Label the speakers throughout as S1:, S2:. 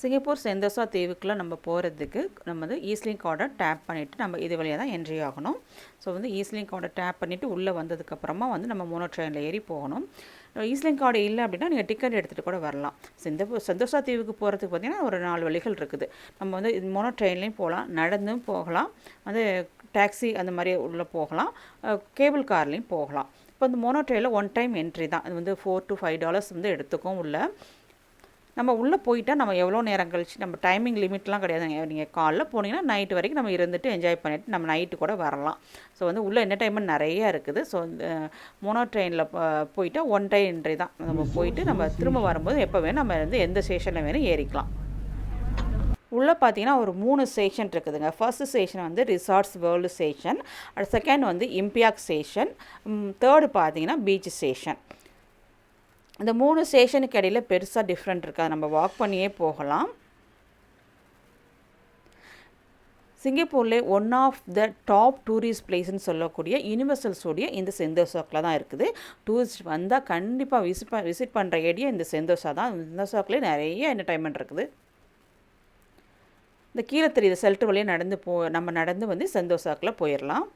S1: Singapore Sentosa தீவுக்குள்ளே நம்ம போகிறதுக்கு நம்ம வந்து ஈஸ்லிங் கார்டை டேப் பண்ணிவிட்டு நம்ம இது வழியாக தான் என்ட்ரி ஆகணும். ஸோ வந்து ஈஸ்லிங் கார்டை டேப் பண்ணிவிட்டு உள்ளே வந்ததுக்கப்புறமா வந்து நம்ம மோனோ ட்ரெயினில் ஏறி போகணும். ஈஸ்லிங் கார்டு இல்லை அப்படின்னா நீங்கள் டிக்கெட் எடுத்துகிட்டு கூட வரலாம். சிந்தப்பூர் செந்தோசா தீவுக்கு போகிறதுக்கு பார்த்திங்கன்னா ஒரு நாலு வழிகள் இருக்குது. நம்ம வந்து இது மோனோ ட்ரெயின்லேயும் போகலாம் நடந்தும் போகலாம் வந்து டாக்ஸி அந்த மாதிரி உள்ளே போகலாம் கேபிள் கார்லேயும் போகலாம். இப்போ இந்த மோனோ ட்ரெயினில் ஒன் டைம் என்ட்ரி தான். அது வந்து ஃபோர் டு ஃபைவ் டாலர்ஸ் வந்து எடுத்துக்கும் உள்ள. நம்ம உள்ளே போயிட்டா நம்ம எவ்வளோ நேரம் கழிச்சு நம்ம டைமிங் லிமிட்லாம் கிடையாது. நீங்கள் காலைல போனீங்கன்னா நைட்டு வரைக்கும் நம்ம இருந்துட்டு என்ஜாய் பண்ணிவிட்டு நம்ம நைட்டு கூட வரலாம். ஸோ வந்து உள்ளே என்டர்டைன்மெண்ட் நிறையா இருக்குது. ஸோ இந்த மோனோ ட்ரெயினில் போயிட்டால் ஒன் டைம் என்ட்ரி தான். நம்ம போயிட்டு நம்ம திரும்ப வரும்போது எப்போ வேணும் நம்ம வந்து எந்த ஸ்டேஷனில் வேணும் ஏறிக்கலாம். உள்ளே பார்த்தீங்கன்னா ஒரு மூணு ஸ்டேஷன் இருக்குதுங்க. ஃபர்ஸ்ட் ஸ்டேஷன் வந்து ரிசார்ட்ஸ் வேர்ல்டு ஸ்டேஷன் அடுத்த செகண்ட் வந்து இம்பியாக் ஸ்டேஷன் தேர்டு பார்த்தீங்கன்னா பீச் ஸ்டேஷன் இந்த மூணு ஸ்டேஷனுக்கு இடையில் பெருசாக டிஃப்ரெண்ட் இருக்காது நம்ம வாக் பண்ணியே போகலாம். சிங்கப்பூரில் one of the top tourist பிளேஸ்னு சொல்லக்கூடிய யூனிவர்சல் ஸ்டூடியோ இந்த செந்தோசாக்கில் தான் இருக்குது. டூரிஸ்ட் வந்தால் கண்டிப்பாக விசிட் ப விசிட் பண்ணுற ஏரியா இந்த செந்தோசா தான். செந்தோசாக்கிலே நிறைய என்டர்டைன்மெண்ட் இருக்குது. இந்த கீழே தெரியுது செல்ட்டு வழியாக நடந்து போ நம்ம நடந்து வந்து செந்தோசாக்கில் போயிடலாம்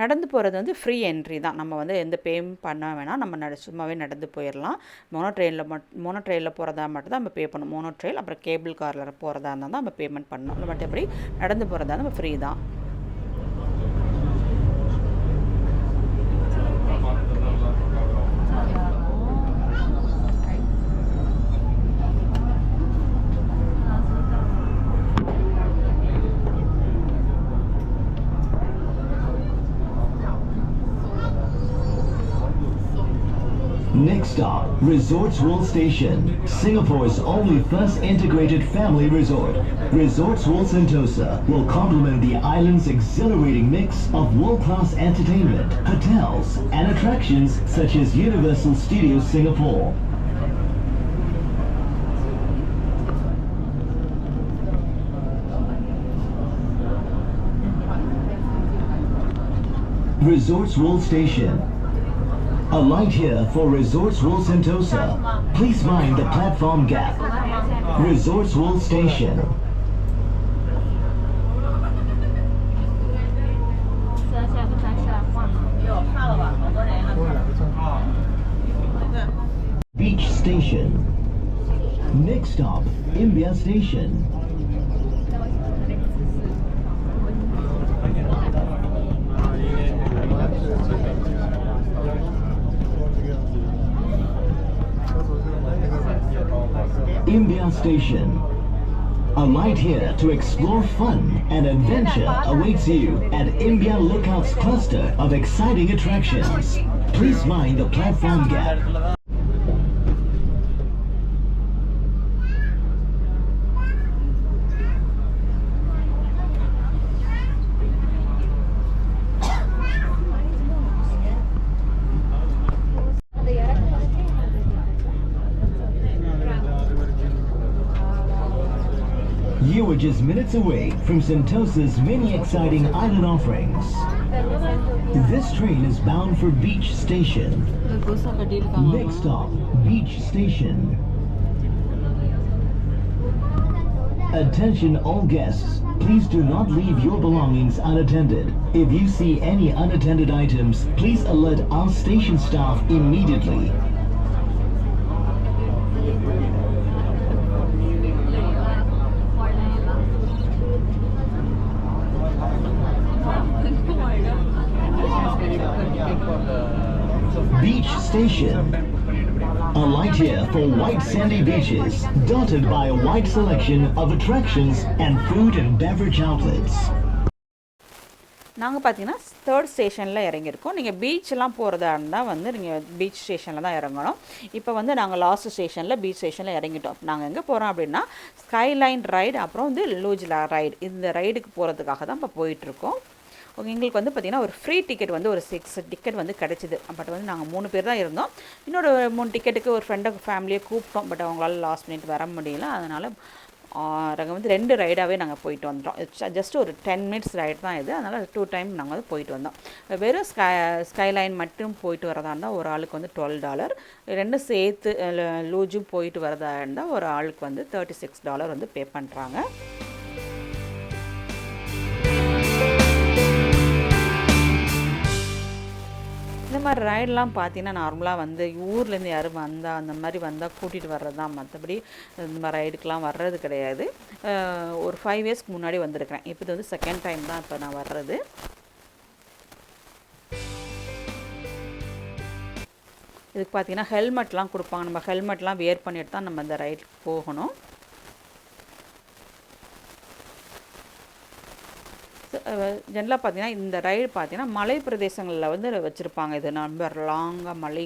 S1: நடந்து போகிறது வந்து ஃப்ரீ என்ட்ரி தான். நம்ம வந்து எந்த பேம் பண்ண வேணாம். நம்ம நட சும்மாவே நடந்து போயிடலாம் மோனோ ட்ரெயினில் மட் மோனோ ட்ரெயினில் போகிறதா மட்டும் தான் நம்ம பே பண்ணணும். மோனோ ட்ரெயில் அப்புறம் கேபிள் காரில் போகிறதா இருந்தால் தான் நம்ம பேமெண்ட் பண்ணணும். மற்றபடி நடந்து போகிறதா நம்ம ஃப்ரீ தான்.
S2: Next stop, Resorts World Station, Singapore's only first integrated family resort. Resorts World Sentosa will complement the island's exhilarating mix of world-class entertainment, hotels, and attractions such as Universal Studios Singapore. Resorts World Station, a light here for Resorts World Sentosa. Please mind the platform gap. Resorts World Station. Beach Station. Next stop, India Station. Imbia Station. A light here to explore fun and adventure awaits you at Imbia Lookouts cluster of exciting attractions. Please mind the platform gap. You are just minutes away from Sentosa's many exciting island offerings. This train is bound for Beach Station. Next stop, Beach Station. Attention all guests, please do not leave your belongings unattended. If you see any unattended items, please alert our station staff immediately. Beach Station. A light here for white sandy beaches, dotted by a wide selection of attractions and food and beverage outlets.
S1: நாங்கள் பார்த்தீங்கன்னா third ஸ்டேஷனில் இறங்கியிருக்கோம். நீங்கள் பீச்செலாம் போகிறதா இருந்தால் வந்து நீங்கள் beach ஸ்டேஷனில் தான் இறங்கணும். இப்போ வந்து நாங்கள் லாஸ்ட் ஸ்டேஷனில் பீச் ஸ்டேஷனில் இறங்கிட்டோம். நாங்கள் எங்கே போகிறோம் அப்படின்னா ஸ்கைலைன் ரைடு அப்புறம் வந்து லூஜ்லா ரைடு இந்த ரைடுக்கு போகிறதுக்காக தான் இப்போ போயிட்டுருக்கோம் எங்களுக்கு வந்து பார்த்திங்கன்னா ஒரு ஃப்ரீ டிக்கெட் வந்து ஒரு சிக்ஸ் டிக்கெட் வந்து கிடச்சிது. பட் வந்து நாங்கள் மூணு பேர் தான் இருந்தோம். இன்னொரு மூணு டிக்கெட்டுக்கு ஒரு ஃப்ரெண்டை ஃபேமிலியை கூப்பிட்டோம். பட் அவங்களால லாஸ்ட் மினிட் வர முடியல. அதனால் நாங்கள் வந்து ரெண்டு ரைடாகவே நாங்கள் போயிட்டு வந்துட்டோம். ஜஸ்ட் ஒரு டென் மினிட்ஸ் ரைடு தான் இது. அதனால் டூ டைம் நாங்கள் வந்து போயிட்டு வந்தோம். வெறும் ஸ்கை ஸ்கைலைன் மட்டும் போயிட்டு வரதா இருந்தால் ஒரு ஆளுக்கு வந்து டுவெல் டாலர் ரெண்டும் சேர்த்து லூஜும் போயிட்டு வரதா இருந்தால் ஒரு ஆளுக்கு வந்து தேர்ட்டி சிக்ஸ் டாலர் வந்து பே பண்ணுறாங்க மாதிரி ரைடெலாம் பார்த்தீங்கன்னா நார்மலாக வந்து ஊர்லேருந்து யாரும் வந்தால் அந்த மாதிரி வந்தால் கூட்டிகிட்டு வர்றது தான். மற்றபடி இந்த மாதிரி ரைடுக்கெலாம் வர்றது கிடையாது. ஒரு ஃபைவ் இயர்ஸ்க்கு முன்னாடி வந்திருக்கிறேன். இப்போ இது வந்து செகண்ட் டைம் தான் இப்போ நான் வர்றது. இதுக்கு பார்த்தீங்கன்னா ஹெல்மெட்லாம் கொடுப்பாங்க. நம்ம ஹெல்மெட்லாம் வியர் பண்ணிட்டு தான் நம்ம இந்த ரைடுக்கு போகணும். ஜென்ரலாக பார்த்தீங்கன்னா இந்த ரயில் பார்த்தீங்கன்னா மலை பிரதேசங்களில் வந்து வச்சுருப்பாங்க. இது நண்பர் லாங்காக மலை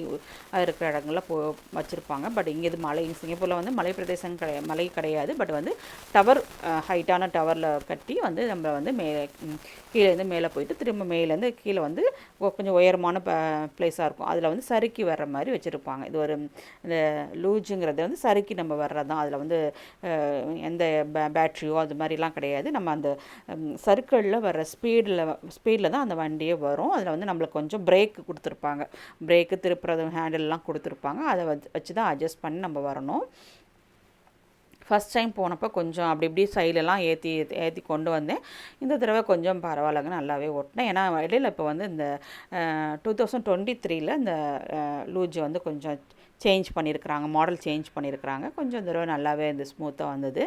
S1: இருக்கிற இடங்களில் போ வச்சுருப்பாங்க. பட் இங்கே இது மலை சிங்கப்பூரில் வந்து மலை பிரதேசம் கிடையாது மலை கிடையாது. பட் வந்து டவர் ஹைட்டான டவரில் கட்டி வந்து நம்ம வந்து மேலே கீழேருந்து மேலே போயிட்டு திரும்ப மேலேருந்து கீழே வந்து கொஞ்சம் உயரமான ப பிளேஸாக இருக்கும். அதில் வந்து சறுக்கி வர்ற மாதிரி வச்சுருப்பாங்க. இது ஒரு இந்த லூஜுங்கிறது வந்து சறுக்கி நம்ம வர்றது தான் அதில் வந்து எந்த பே பேட்ரியோ அது மாதிரிலாம் கிடையாது. நம்ம அந்த சர்க்கிளில் வர ஸ்பீடில் ஸ்பீடில் தான் அந்த வண்டியே வரும். அதில் வந்து நம்மளுக்கு கொஞ்சம் பிரேக் கொடுத்துருப்பாங்க. பிரேக்கு திருப்புறது ஹேண்டில்லாம் கொடுத்துருப்பாங்க. அதை வச்சு வச்சு தான் அட்ஜஸ்ட் பண்ணி நம்ம வரணும். ஃபஸ்ட் டைம் போனப்போ கொஞ்சம் அப்படி இப்படி சைடெல்லாம் ஏற்றி ஏற்றி கொண்டு வந்தேன். இந்த தடவை கொஞ்சம் பரவாயில்லங்க நல்லாவே ஓட்டினேன். ஏன்னா இடையில இப்போ வந்து இந்த டூ தௌசண்ட் டுவெண்ட்டி த்ரீல இந்த லூஜ் வந்து கொஞ்சம் சேஞ்ச் பண்ணியிருக்கிறாங்க மாடல் சேஞ்ச் பண்ணியிருக்கிறாங்க கொஞ்சம் தடவை நல்லாவே இந்த ஸ்மூத்தாக வந்தது.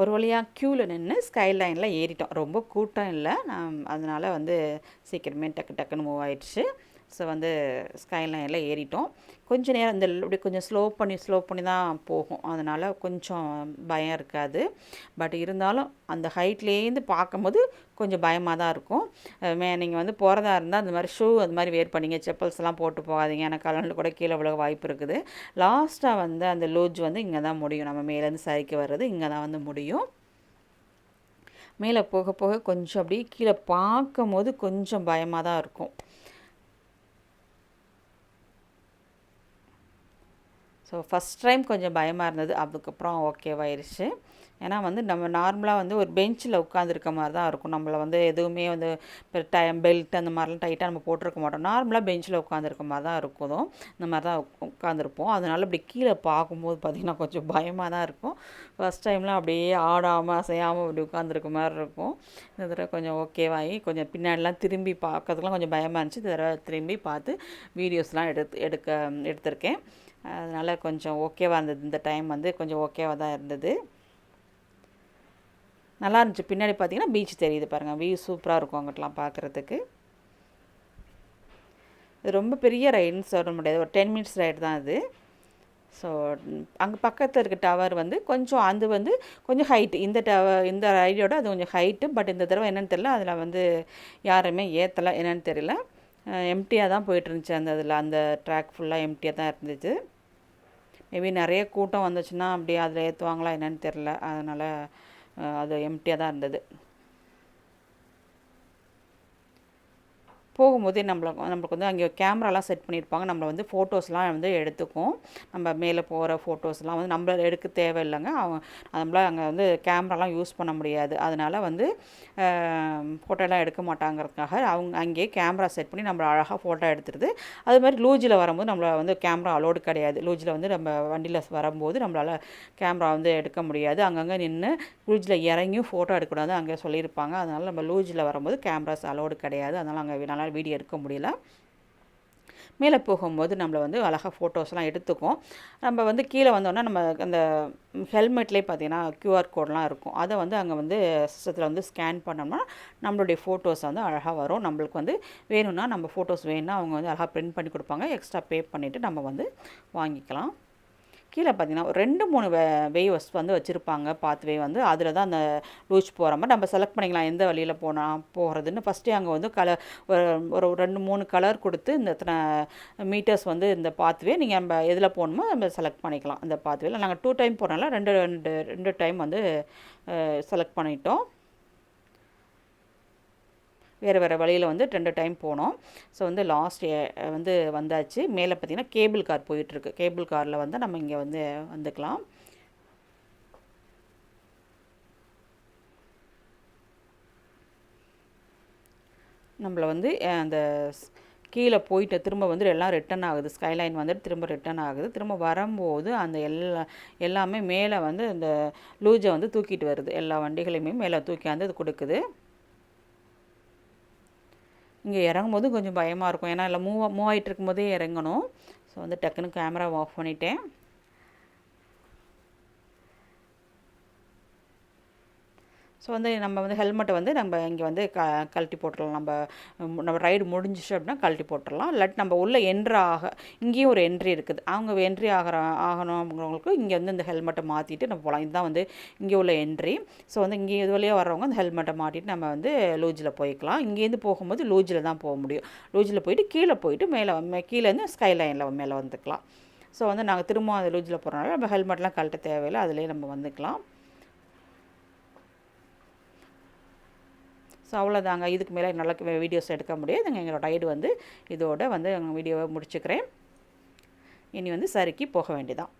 S1: ஒரு வழியாக க்யூவில் நின்று ஸ்கைலைனில் ஏறிட்டோம். ரொம்ப கூட்டம் இல்லை. நான் அதனால் வந்து சீக்கிரமே டக்கு டக்குன்னு மூவ் ஆயிடுச்சு. ஸோ வந்து ஸ்கைலைனில் ஏறிட்டோம். கொஞ்சம் நேரம் இந்த இப்படி கொஞ்சம் ஸ்லோ பண்ணி ஸ்லோ பண்ணி தான் போகும். அதனால் கொஞ்சம் பயம் இருக்காது. பட் இருந்தாலும் அந்த ஹைட்லேருந்து பார்க்கும்போது கொஞ்சம் பயமாக தான் இருக்கும். மே நீங்கள் வந்து போகிறதா இருந்தால் அந்த மாதிரி ஷூ அது மாதிரி வேர் பண்ணிங்க. செப்பல்ஸ்லாம் போட்டு போகாதீங்க. ஏன்னா கலனில் கூட கீழே விழுக வாய்ப்பு இருக்குது. லாஸ்ட்டாக வந்து அந்த லோஜ் வந்து இங்கே தான் முடியும். நம்ம மேலேருந்து சரிக்கு வர்றது இங்கே தான் வந்து முடியும். மேலே போக போக கொஞ்சம் அப்படியே கீழே பார்க்கும்போது கொஞ்சம் பயமாக தான் இருக்கும். ஸோ ஃபஸ்ட் டைம் கொஞ்சம் பயமாக இருந்தது. அதுக்கப்புறம் ஓகேவாயிருச்சு ஏன்னா வந்து நம்ம நார்மலாக வந்து ஒரு பெஞ்சில் உட்காந்துருக்க மாதிரி தான் இருக்கும். நம்மளை வந்து எதுவுமே வந்து இப்போ டைம் பெல்ட் அந்த மாதிரிலாம் டைட்டாக நம்ம போட்டிருக்க மாட்டோம். நார்மலாக பெஞ்சில் உட்காந்துருக்க மாதிரி தான் இருக்கும் இந்த மாதிரி தான் உட்காந்துருப்போம் அதனால் இப்படி கீழே பார்க்கும்போது பார்த்திங்கன்னா கொஞ்சம் பயமாக தான் இருக்கும். ஃபஸ்ட் டைம்லாம் அப்படியே ஆடாமல் அசையாமல் இப்படி உட்காந்துருக்க மாதிரி இருக்கும். இந்த தடவை கொஞ்சம் ஓகேவாகி கொஞ்சம் பின்னாடிலாம் திரும்பி பார்க்கறதுக்குலாம் கொஞ்சம் பயமாக இருந்துச்சு. இந்த தடவை திரும்பி பார்த்து வீடியோஸ்லாம் எடுத்து எடுக்க எடுத்திருக்கேன். அதனால் கொஞ்சம் ஓகேவாக இருந்தது. இந்த டைம் வந்து கொஞ்சம் ஓகேவாக தான் இருந்தது. நல்லா இருந்துச்சு. பின்னாடி பார்த்தீங்கன்னா பீச் தெரியுது பாருங்கள் வியூ சூப்பராக இருக்கும் அங்கிட்டலாம் பார்க்குறதுக்கு இது ரொம்ப பெரிய ரைடுன்னு சொல்ல முடியாது. ஒரு டென் மினிட்ஸ் ரைடு தான் அது. ஸோ அங்கே பக்கத்தில் இருக்க டவர் வந்து கொஞ்சம் அது வந்து கொஞ்சம் ஹைட்டு இந்த டவர் இந்த ரைடோட அது கொஞ்சம் ஹைட்டு பட் இந்த தடவை என்னென்னு தெரியல. அதில் வந்து யாருமே ஏற்றலை என்னென்னு தெரியல. எம்டியாக தான் போயிட்டு இருந்துச்சு அந்த இதில். அந்த ட்ராக் ஃபுல்லாக எம்டியாக தான் இருந்துச்சு. மேபி நிறைய கூட்டம் வந்துச்சுன்னா அப்படியே அதில் ஏற்றுவாங்களா என்னன்னு தெரில அதனால் அது எம்டியாக தான் இருந்தது. போகும்போதே நம்மளை நம்மளுக்கு வந்து அங்கே கேமராலாம் செட் பண்ணியிருப்பாங்க. நம்மளை வந்து ஃபோட்டோஸ்லாம் வந்து எடுத்துக்கும். நம்ம மேலே போகிற ஃபோட்டோஸ்லாம் வந்து நம்மள எடுக்க தேவையில்லைங்க. அவங்க நம்மளால் அங்கே வந்து கேமராலாம் யூஸ் பண்ண முடியாது. அதனால் வந்து ஃபோட்டோலாம் எடுக்க மாட்டாங்கிறதுக்காக அவங்க அங்கேயே கேமரா செட் பண்ணி நம்மளை அழகாக ஃபோட்டோ எடுத்துருது அது மாதிரி லூஜில் வரும்போது நம்மளை வந்து கேமரா அலோடு கிடையாது. லூஜில் வந்து நம்ம வண்டியில் வரும்போது நம்மளால் கேமரா வந்து எடுக்க முடியாது. அங்கங்கே நின்று லூஜில் இறங்கியும் ஃபோட்டோ எடுக்கக்கூடாது அங்கே சொல்லியிருப்பாங்க. அதனால் நம்ம லூஜில் வரும்போது கேமராஸ் அலோடு கிடையாது. அதனால் அங்கே நல்லா வீடியோ எடுக்க முடியல. மேலே போகும்போது நம்மளை வந்து அழகாக ஃபோட்டோஸ்லாம் எடுத்துக்கும். நம்ம வந்து கீழே வந்தோன்னா நம்ம அந்த ஹெல்மெட்லேயே பார்த்தீங்கன்னா க்யூஆர் கோட்லாம் இருக்கும். அதை வந்து அங்கே வந்து சிஸ்டத்தில் வந்து ஸ்கேன் பண்ணோம்னா நம்மளுடைய ஃபோட்டோஸ் வந்து அழகாக வரும். நம்மளுக்கு வந்து வேணும்னா நம்ம ஃபோட்டோஸ் வேணும்னா அவங்க வந்து அழகாக பிரிண்ட் பண்ணி கொடுப்பாங்க. எக்ஸ்ட்ரா பே பண்ணிவிட்டு நம்ம வந்து வாங்கிக்கலாம். கீழே பார்த்தீங்கன்னா ஒரு ரெண்டு மூணு வே வேவ்ஸ் வந்து வச்சுருப்பாங்க. பாத்வே வந்து அதில் தான் அந்த லூச் போகிற மாதிரி நம்ம செலக்ட் பண்ணிக்கலாம். எந்த வழியில் போனால் போகிறதுன்னு ஃபஸ்ட்டே அங்கே வந்து கலர் ஒரு ஒரு ரெண்டு மூணு கலர் கொடுத்து இந்த இத்தனை மீட்டர்ஸ் வந்து இந்த பாத்வே நீங்கள் நம்ம எதில் போகணுமோ நம்ம செலக்ட் பண்ணிக்கலாம். அந்த பாத்வேல நாங்கள் டூ டைம் போனால ரெண்டு ரெண்டு ரெண்டு டைம் வந்து செலக்ட் பண்ணிட்டோம். வேறு வேறு வழியில் வந்து ரெண்டு டைம் போனோம். ஸோ வந்து லாஸ்ட் வந்து வந்தாச்சு. மேலே பார்த்தீங்கன்னா கேபிள் கார் போயிட்டுருக்கு. கேபிள் காரில் வந்து நம்ம இங்கே வந்து வந்துக்கலாம். நம்மளை வந்து அந்த கீழே போயிட்டு திரும்ப வந்து எல்லாம் ரிட்டன் ஆகுது. ஸ்கைலைன் வந்துட்டு திரும்ப ரிட்டன் ஆகுது. திரும்ப வரும்போது அந்த எல்லா எல்லாமே மேலே வந்து இந்த லூஜை வந்து தூக்கிட்டு வருது. எல்லா வண்டிகளையுமே மேலே தூக்கி வந்து அது கொடுக்குது. இங்கே இறங்கும்போது கொஞ்சம் பயமாக இருக்கும். ஏன்னா இல்லை மூவ் மூவ் ஆகிட்டு இருக்கும்போதே இறங்கணும். ஸோ வந்து டக்குன்னு கேமரா ஆஃப் பண்ணிட்டேன். ஸோ வந்து நம்ம வந்து ஹெல்மெட்டை வந்து நம்ம இங்கே வந்து க கழட்டி போட்டுடலாம் நம்ம நம்ம ரைடு முடிஞ்சிச்சு அப்படின்னா கழட்டி போட்டுடலாம் இல்லாட்டி நம்ம உள்ளே என்ட்ரு ஆக இங்கேயும் ஒரு என்ட்ரி இருக்குது. அவங்க என்ட்ரி ஆகிற ஆகணும் அப்படிங்கிறவங்களுக்கு இங்கே வந்து இந்த ஹெல்மெட்டை மாற்றிட்டு நம்ம போகலாம் இதுதான் வந்து இங்கே உள்ள என்ட்ரி ஸோ வந்து இங்கே இது வழியாக வர்றவங்க அந்த ஹெல்மெட்டை மாட்டிட்டு நம்ம வந்து லூஜில் போய்க்கலாம். இங்கேருந்து போகும்போது லூஜில் தான் போக முடியும். லூஜில் போயிட்டு கீழே போயிட்டு மேலே கீழேருந்து ஸ்கை லைனில் மேலே வந்துக்கலாம். ஸோ வந்து நாங்கள் திரும்ப அந்த லூஜில் போகிறனால நம்ம ஹெல்மெட்லாம் கழட்ட தேவையில்லை. அதிலே நம்ம வந்துக்கலாம். ஸோ அவ்வளோதாங்க இதுக்கு மேலே என்னால் வீடியோஸ் எடுக்க முடியாதுங்க. எங்களோட ரைடு வந்து இதோட வந்து வீடியோவை முடிச்சுக்கிறேன். இனி வந்து சறுக்கி போக வேண்டியதான்